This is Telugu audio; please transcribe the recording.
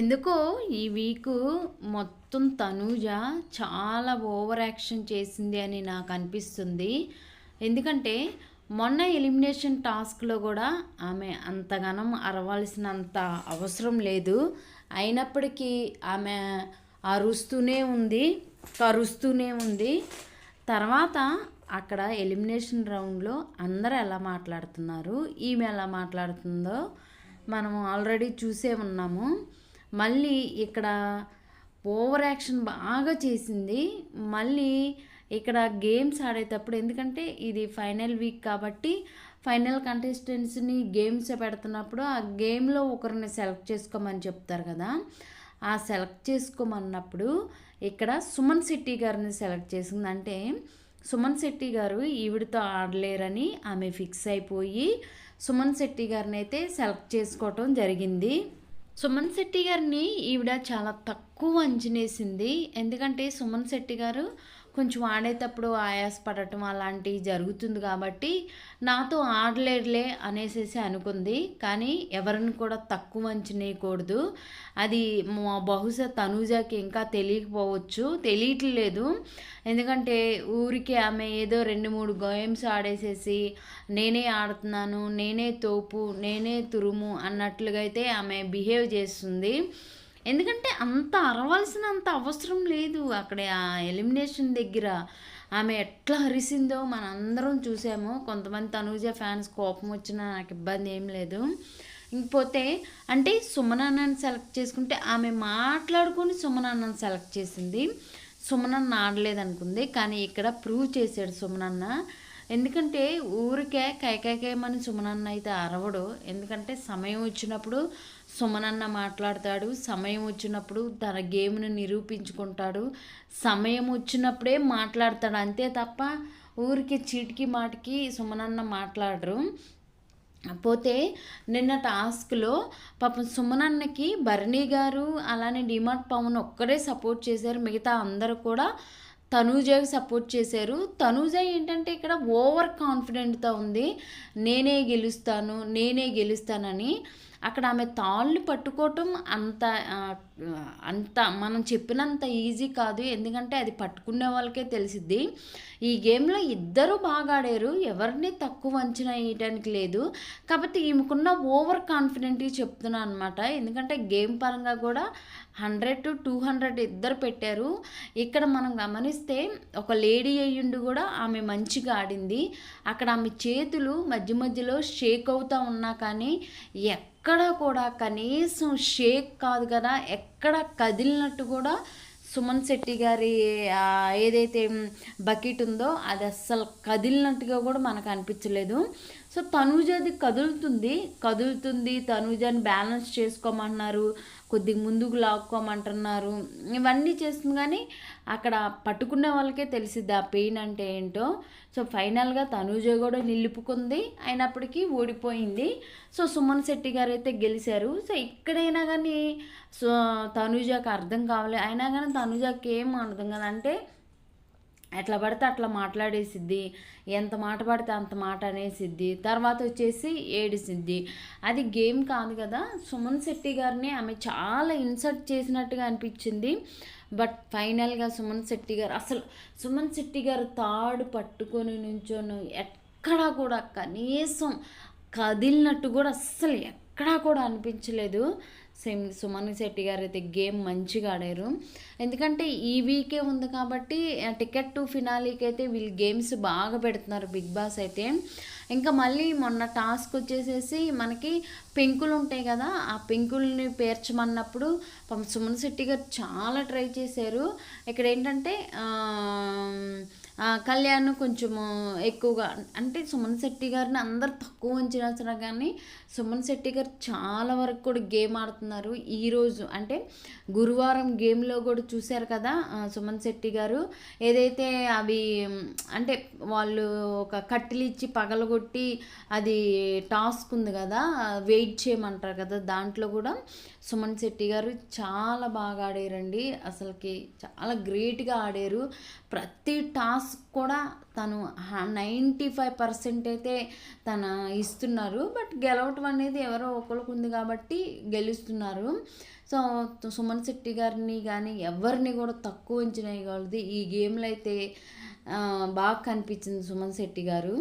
ఎందుకో ఈ వీకు మొత్తం తనూజ చాలా ఓవర్ యాక్షన్ చేసింది అని నాకు అనిపిస్తుంది. ఎందుకంటే మొన్న ఎలిమినేషన్ టాస్క్లో కూడా ఆమె అంతగానం అరవాల్సినంత అవసరం లేదు. అయినప్పటికీ ఆమె అరుస్తూనే ఉంది కరుస్తూనే ఉంది. తర్వాత అక్కడ ఎలిమినేషన్ రౌండ్లో అందరూ ఎలా మాట్లాడుతున్నారు ఈమె ఎలా మాట్లాడుతుందో మనం ఆల్రెడీ చూసే ఉన్నాము. మళ్ళీ ఇక్కడ ఓవర్ యాక్షన్ బాగా చేసింది. మళ్ళీ ఇక్కడ గేమ్స్ ఆడేటప్పుడు ఎందుకంటే ఇది ఫైనల్ వీక్ కాబట్టి ఫైనల్ కంటెస్టెంట్స్ని గేమ్స్ పెడుతున్నప్పుడు ఆ గేమ్లో ఒకరిని సెలెక్ట్ చేసుకోమని చెప్తారు కదా. ఆ సెలెక్ట్ చేసుకోమన్నప్పుడు ఇక్కడ సుమన్ శెట్టి గారిని సెలెక్ట్ చేసింది. అంటే సుమన్ శెట్టి గారు ఈవిడితో ఆడలేరని ఆమె ఫిక్స్ అయిపోయి సుమన్ శెట్టి గారిని అయితే సెలెక్ట్ చేసుకోవటం జరిగింది. సుమన్ శెట్టి గారిని ఈవిడ చాలా తక్కువ అంచనేసింది. ఎందుకంటే సుమన్ శెట్టి గారు కొంచెం ఆడేటప్పుడు ఆయాసపడటం అలాంటివి జరుగుతుంది కాబట్టి నాతో ఆడలేడులే అనేసేసి అనుకుంది. కానీ ఎవరిని కూడా తక్కువ అంచనేయకూడదు. అది బహుశా తనూజాకి ఇంకా తెలియకపోవచ్చు. తెలియట్లేదు. ఎందుకంటే ఊరికి ఆమె ఏదో రెండు మూడు గేమ్స్ ఆడేసేసి నేనే ఆడుతున్నాను నేనే తోపు నేనే తురుము అన్నట్లుగా అయితే ఆమె బిహేవ్ చేస్తుంది. ఎందుకంటే అంత అరవాల్సినంత అవసరం లేదు అక్కడ ఆ ఎలిమినేషన్ దగ్గర. ఆమె ఎట్లా హరిసిందో మనందరం చూసాము. కొంతమంది తనూజ ఫ్యాన్స్ కోపం వచ్చినా నాకు ఇబ్బంది ఏం లేదు. ఇంకపోతే అంటే సుమనన్నని సెలెక్ట్ చేసుకుంటే ఆమె మాట్లాడుకొని సుమనన్నని సెలెక్ట్ చేసింది. సుమనన్న ఆడలేదనుకుంది. కానీ ఇక్కడ ప్రూవ్ చేశాడు సుమనన్న. ఎందుకంటే ఊరికే కైకాయమని సుమనన్న అయితే అరవడు. ఎందుకంటే సమయం వచ్చినప్పుడు సుమనన్న మాట్లాడతాడు. సమయం వచ్చినప్పుడు తన గేమ్ను నిరూపించుకుంటాడు. సమయం వచ్చినప్పుడే మాట్లాడతాడు. అంతే తప్ప ఊరికి చీటికి మాటికి సుమనన్న మాట్లాడరు. పోతే నిన్న టాస్క్లో పాపం సుమనన్నకి భరణి గారు అలానే డిమార్ట్ పవన్ ఒక్కడే సపోర్ట్ చేశారు. మిగతా అందరూ కూడా తనూజకి సపోర్ట్ చేశారు. తనూజ ఏంటంటే ఇక్కడ ఓవర్ కాన్ఫిడెంట్తో ఉంది. నేనే గెలుస్తాను నేనే గెలుస్తానని. అక్కడ ఆమె తాళ్ళు పట్టుకోవటం అంత అంత మనం చెప్పినంత ఈజీ కాదు. ఎందుకంటే అది పట్టుకునే వాళ్ళకే తెలిసిద్ది. ఈ గేమ్లో ఇద్దరు బాగా ఆడారు. ఎవరిని తక్కువ అంచనా వేయడానికి లేదు. కాబట్టి ఈమెకున్న ఓవర్ కాన్ఫిడెంట్ చెప్తున్నా అనమాట ఎందుకంటే గేమ్ పరంగా కూడా హండ్రెడ్ టు టూ హండ్రెడ్ ఇద్దరు పెట్టారు. ఇక్కడ మనం గమనిస్తే ఒక లేడీ అయ్యుండి కూడా ఆమె మంచిగా ఆడింది. అక్కడ ఆమె చేతులు మధ్య మధ్యలో షేక్ అవుతూ ఉన్నా కానీ ఎక్కడ కూడా కనీసం షేక్ కాదు కదా ఎక్కడ కదిలినట్టు కూడా సుమన్ శెట్టి గారి ఏదైతే బకెట్ ఉందో అది అస్సలు కదిలినట్టుగా కూడా మనకు అనిపించలేదు. సో తనూజది కదులుతుంది కదులుతుంది తనూజని బ్యాలెన్స్ చేసుకోమంటున్నారు కొద్దిగా ముందుకు లాక్కోమంటున్నారు ఇవన్నీ చేస్తుంది కానీ అక్కడ పట్టుకున్న వాళ్ళకే తెలిసిద్ది ఆ పెయిన్ అంటే ఏంటో. సో ఫైనల్గా తనూజ కూడా నిలుపుకుంది. అయినప్పటికీ ఓడిపోయింది సో సుమన్ శెట్టి గారు అయితే గెలిచారు. సో ఇక్కడైనా కానీ సో తనూజకు అర్థం కావాలి. అయినా కానీ తనూజకి ఏం అర్థం కదంటే ఎట్లా పడితే అట్లా మాట్లాడేసిద్ది. ఎంత మాట పడితే అంత మాట అనేసిద్ది. తర్వాత వచ్చేసి ఏడిసిద్ది. అది గేమ్ కాదు కదా. సుమన్ శెట్టి గారిని ఆమె చాలా ఇన్సర్ట్ చేసినట్టుగా అనిపించింది. బట్ ఫైనల్గా సుమన్ శెట్టి గారు అసలు సుమన్ శెట్టి గారు తాడు పట్టుకొని నుంచోను ఎక్కడా కూడా కనీసం కదిలినట్టు కూడా అస్సలు ఎక్కడా కూడా అనిపించలేదు. సేమ్ సుమన్ శెట్టి గారు అయితే గేమ్ మంచిగా ఆడారు. ఎందుకంటే ఈ వీకే ఉంది కాబట్టి టికెట్ టు ఫినాలీకి అయితే వీళ్ళు గేమ్స్ బాగా పెడుతున్నారు బిగ్ బాస్ అయితే. ఇంకా మళ్ళీ మొన్న టాస్క్ వచ్చేసేసి మనకి పెంకులు ఉంటాయి కదా ఆ పెంకుల్ని పేర్చమన్నప్పుడు సుమన్ శెట్టి గారు చాలా ట్రై చేశారు. ఇక్కడ ఏంటంటే కళ్యాణ్ కొంచెము ఎక్కువగా అంటే సుమన్ శెట్టి గారిని అందరు తక్కువ ఉంచినా కానీ సుమన్ శెట్టి గారు చాలా వరకు కూడా గేమ్ ఆడుతున్నారు. ఈరోజు అంటే గురువారం గేమ్లో కూడా చూశారు కదా సుమన్ శెట్టి గారు. ఏదైతే అవి అంటే వాళ్ళు ఒక కట్టెలు ఇచ్చి పగలగొట్టి అది టాస్క్ ఉంది కదా వెయిట్ చేయమంటారు కదా దాంట్లో కూడా సుమన్ శెట్టి గారు చాలా బాగా ఆడారండి. అసలుకి చాలా గ్రేట్గా ఆడారు. ప్రతి టాస్క్ టాస్క్ కూడా తను నైంటీ ఫైవ్ పర్సెంట్ అయితే తన ఇస్తున్నారు. బట్ గెలవటం అనేది ఎవరో ఒకరికి ఉంది కాబట్టి గెలుస్తున్నారు. సో సుమన్ శెట్టి గారిని కానీ ఎవరిని కూడా తక్కువ ఉంచినాయి వేయగలదు ఈ గేమ్లో అయితే బాగా కనిపించింది సుమన్ శెట్టి గారు.